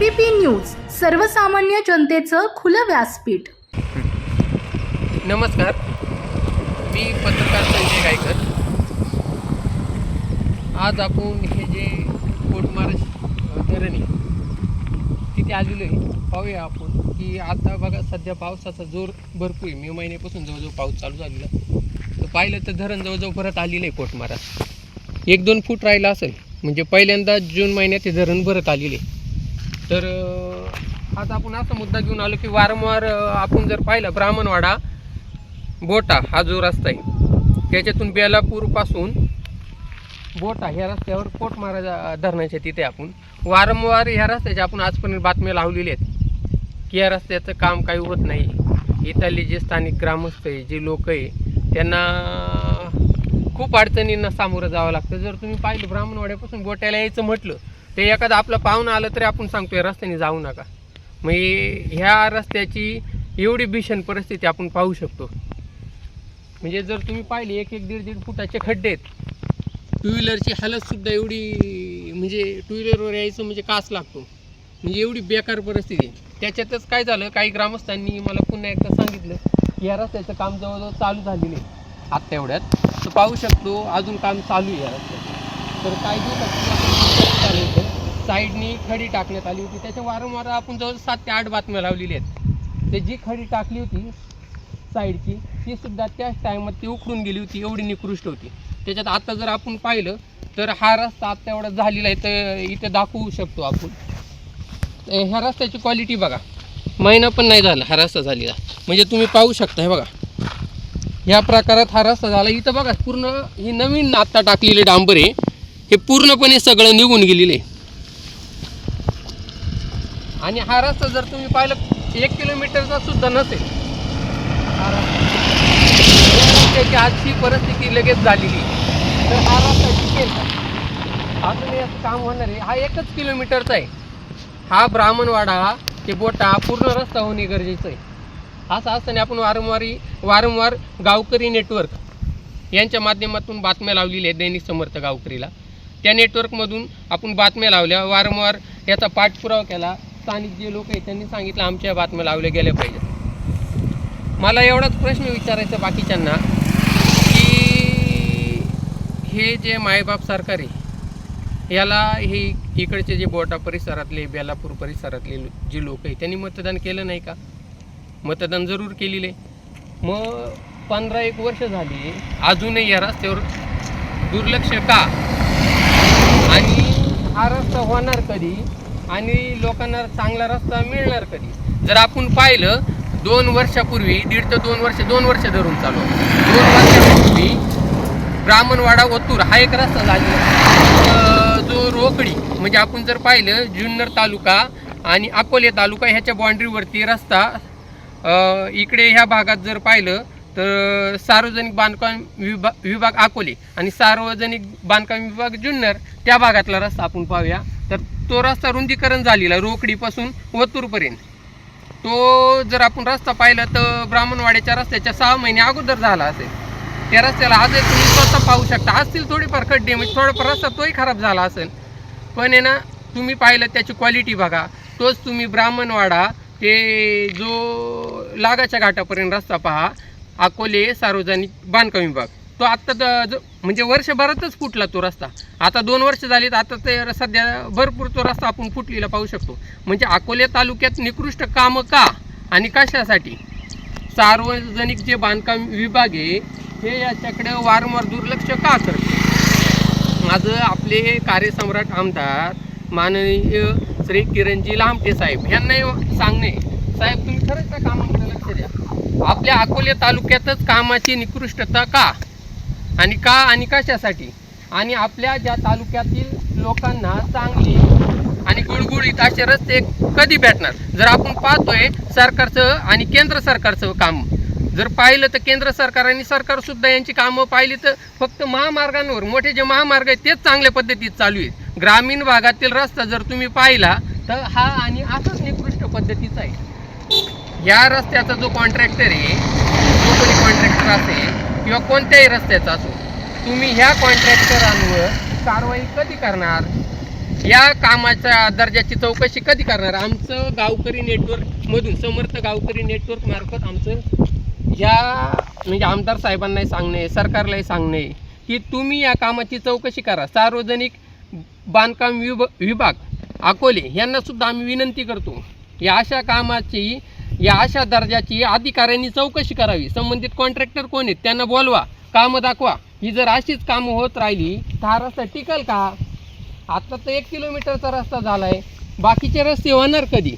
ABP news सर्वसामान्य जनतेचं खुलं व्यासपीठ. नमस्कार. मी पत्रकार संजय गायकर. आज आपण हे जे कोटमार धरण आहे तिथे आलेलो आहे. पाहूया आपण की आता बघा सध्या पावसाचा जोर भरपूर आहे. मे महिन्यापासून जवळजवळ पाऊस चालू झालेला तर पाहिलं तर धरण जवळजवळ परत आलेलं आहे कोटमारात. एक दोन फूट राहिलं असेल. म्हणजे पहिल्यांदा जून महिन्यात हे धरण भरत आलेले तर आज आपण असा मुद्दा घेऊन आलो की वारंवार आपण जर पाहिलं ब्राह्मणवाडा बोटा हा जो रस्ता आहे त्याच्यातून बेलापूरपासून बोटा ह्या रस्त्यावर कोटमारा जा- धरणाच्या तिथे आपण. वारंवार ह्या रस्त्याच्या आपण आजपर्यंत बातम्या लावलेल्या आहेत की या रस्त्याचं काम काही होत नाही. इथले जे स्थानिक ग्रामस्थ आहे जे लोक आहे त्यांना खूप अडचणींना सामोरं जावं लागतं. जर तुम्ही पाहिलं ब्राह्मणवाड्यापासून बोट्याला यायचं म्हटलं ते एखादं आपलं पाहुणं आलं तरी आपण सांगतो या रस्त्याने जाऊ नका. मग ह्या रस्त्याची एवढी भीषण परिस्थिती आपण पाहू शकतो. म्हणजे जर तुम्ही पाहिले एक एक दीड दीड फुटाचे खड्डे आहेत. टू व्हीलरची हालतसुद्धा एवढी म्हणजे टू व्हीलरवर यायचं म्हणजे कास लागतो. म्हणजे एवढी बेकार परिस्थिती आहे. त्याच्यातच काय झालं काही ग्रामस्थांनी मला पुन्हा एकदा सांगितलं की या रस्त्याचं काम जवळजवळ चालू झालेलं आहे. आत्ता एवढ्यात. तर पाहू शकतो अजून काम चालू आहे या रस्त्याचं. तर काही दिवसात साईडनी खडी टाकण्यात आली होती. त्याच्या वारंवार आपण जवळ सात ते आठ बातम्या लावलेल्या आहेत. ते जी खडी टाकली होती साईडची ती सुद्धा त्याच टायमात ती उखडून गेली होती एवढी निकृष्ट होती. त्याच्यात आता जर आपण पाहिलं तर हा रस्ता आता एवढा झालेला आहे तर इथे दाखवू शकतो आपण. ह्या रस्त्याची क्वालिटी बघा. महिना पण नाही झाला हा रस्ता झालेला. म्हणजे तुम्ही पाहू शकता हे बघा. ह्या प्रकारात हा रस्ता झाला. इथं बघा पूर्ण ही नवीन आत्ता टाकलेले डांबर आहे. हे पूर्णपणे सगळं निघून गेलेलं आहे. आणि हा रस्ता जर तुम्ही पाहिलं एक किलोमीटरचा सुद्धा नसेल. हा आजची परिस्थिती लगेच झालेली. तर हा रस्ता टिकेल का अजून याचं काम होणार आहे. हा एकच किलोमीटरचा आहे. हा ब्राह्मणवाडा ते बोटा पूर्ण रस्ता होणे गरजेचं आहे. असं असताना आपण वारंवारी वारंवार गावकरी नेटवर्क यांच्या माध्यमातून बातम्या लावलेल्या आहेत दैनिक समर्थ गावकरीला. त्या नेटवर्कमधून आपण बातम्या लावल्या वारंवार याचा पाठपुरावा केला. स्थानिक जे लोक आहेत त्यांनी सांगितलं आमच्या बातम्या लावल्या गेल्या पाहिजेत. मला एवढाच प्रश्न विचारायचा बाकीच्यांना की हे जे मायबाप सरकार आहे याला हे इकडचे जे बोटा परिसरातले बेलापूर परिसरातले जे लोक आहे त्यांनी मतदान केलं नाही का? मतदान जरूर केलेलं आहे. मग पंधरा एक वर्ष झाली अजूनही या रस्त्यावर दुर्लक्ष का? आणि हा रस्ता होणार कधी? आणि लोकांना चांगला रस्ता मिळणार कधी? जर आपण पाहिलं दोन वर्षापूर्वी दीड ते दोन वर्ष दोन वर्ष धरून चालू. दोन वर्षापूर्वी ब्राह्मणवाडा ओतूर हा एक रस्ता झाला जो रोकडी म्हणजे आपण जर पाहिलं जुन्नर तालुका आणि अकोले तालुका ह्याच्या बाँड्रीवरती रस्ता इकडे ह्या भागात जर पाहिलं तर सार्वजनिक बांधकाम विभाग विभाग अकोले आणि सार्वजनिक बांधकाम विभाग जुन्नर त्या भागातला रस्ता आपण पाहूया. तर तो रस्ता रुंदीकरण झालेला रोकडीपासून वतूरपर्यंत. तो जर आपण रस्ता पाहिला तर ब्राह्मणवाड्याच्या रस्त्याच्या सहा महिने अगोदर झाला असेल. त्या रस्त्याला आजही तुम्ही स्वतः पाहू शकता. असतील थोडेफार खड्डे म्हणजे थोडाफार रस्ता तोही खराब झाला असेल. पण आहे ना तुम्ही पाहिलं त्याची क्वालिटी बघा. तोच तुम्ही ब्राह्मणवाडा ते जो लागाच्या घाटापर्यंत रस्ता पहा अकोले सार्वजनिक बांधकाम विभाग. तो आत्ता तर ज- म्हणजे वर्षभरातच फुटला तो रस्ता. आता दोन वर्ष झालीत आता ते सध्या भरपूर तो रस्ता आपण फुटलेला पाहू शकतो. म्हणजे अकोले तालुक्यात निकृष्ट कामं का आणि कशासाठी? सार्वजनिक जे बांधकाम विभाग आहे हे याच्याकडे वारंवार दुर्लक्ष का करते? माझं आपले कार्यसम्राट आमदार माननीय श्री किरणजी लांबटे साहेब यांनाही सांगणे साहेब तुम्ही खरंच त्या कामाकडे लक्ष द्या. आपल्या अकोले तालुक्यातच कामाची निकृष्टता का? आणि का आणि कशासाठी? आणि आपल्या ज्या तालुक्यातील लोकांना चांगली आणि गुळगुळीत असे रस्ते कधी भेटणार? जर आपण पाहतोय सरकारचं आणि केंद्र सरकारचं काम जर पाहिलं तर केंद्र सरकार आणि सरकारसुद्धा यांची कामं पाहिली तर फक्त महामार्गांवर मोठे जे महामार्ग आहेत तेच चांगल्या पद्धतीत चालू आहेत. ग्रामीण भागातील रस्ता जर तुम्ही पाहिला तर हा आणि असाच निकृष्ट पद्धतीचा आहे. या रस्त्याचा जो कॉन्ट्रॅक्टर आहे जो कोणी कॉन्ट्रॅक्टर असेल किंवा कोणत्याही रस्त्याचा असो तुम्ही ह्या कॉन्ट्रॅक्टरांवर कारवाई कधी करणार? या कामाच्या दर्जाची चौकशी कधी करणार? आमचं गावकरी नेटवर्कमधून समर्थ गावकरी नेटवर्क मार्फत आमचं ह्या म्हणजे आमदार साहेबांनाही सांगणे सरकारलाही सांगणे की तुम्ही या कामाची चौकशी करा. सार्वजनिक बांधकाम विभ विभाग अकोले यांना सुद्धा आम्ही विनंती करतो. या अशा कामाची या अशा दर्जाची अधिकाऱ्यांनी चौकशी करावी. संबंधित कॉन्ट्रॅक्टर कोण आहेत त्यांना बोलवा कामं दाखवा. ही जर अशीच कामं होत राहिली तर हा रस्ता टिकल का? आता तर एक किलोमीटरचा रस्ता झाला आहे बाकीचे रस्ते होणार कधी?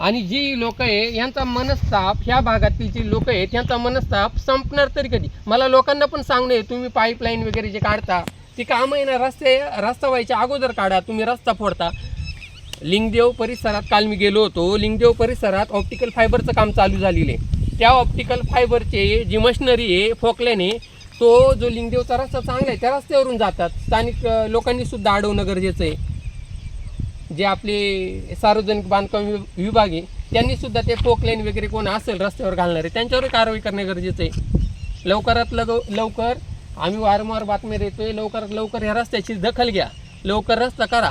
आणि जी लोक आहे यांचा मनस्ताप ह्या भागातली जी लोक आहेत यांचा मनस्ताप संपणार तरी कधी? मला लोकांना पण सांगणे तुम्ही पाईपलाईन वगैरे जे काढता ती कामं आहे ना रस्ते रस्ता व्हायच्या अगोदर काढा तुम्ही रस्ता फोडता. लिंगदेव परिसरात काल मी गेलो होतो. लिंगदेव परिसरात ऑप्टिकल फायबरचं काम चालू झालेलं आहे. त्या ऑप्टिकल फायबरचे जी मशनरी आहे फोकल्याने तो जो लिंगदेवचा रस्ता चांगला आहे त्या रस्त्यावरून जातात. स्थानिक लोकांनी सुद्धा अडवणं गरजेचं आहे जे आपले सार्वजनिक बांधकाम वि- विभाग आहे त्यांनी सुद्धा ते फोकलाईन वगैरे कोण असेल रस्त्यावर घालणारे त्यांच्यावर कारवाई करणे गरजेचं आहे. लवकरात लग लवकर आम्ही वारंवार बातम्या देतोय. लवकरात लवकर ह्या रस्त्याची दखल घ्या. लवकर रस्ता करा.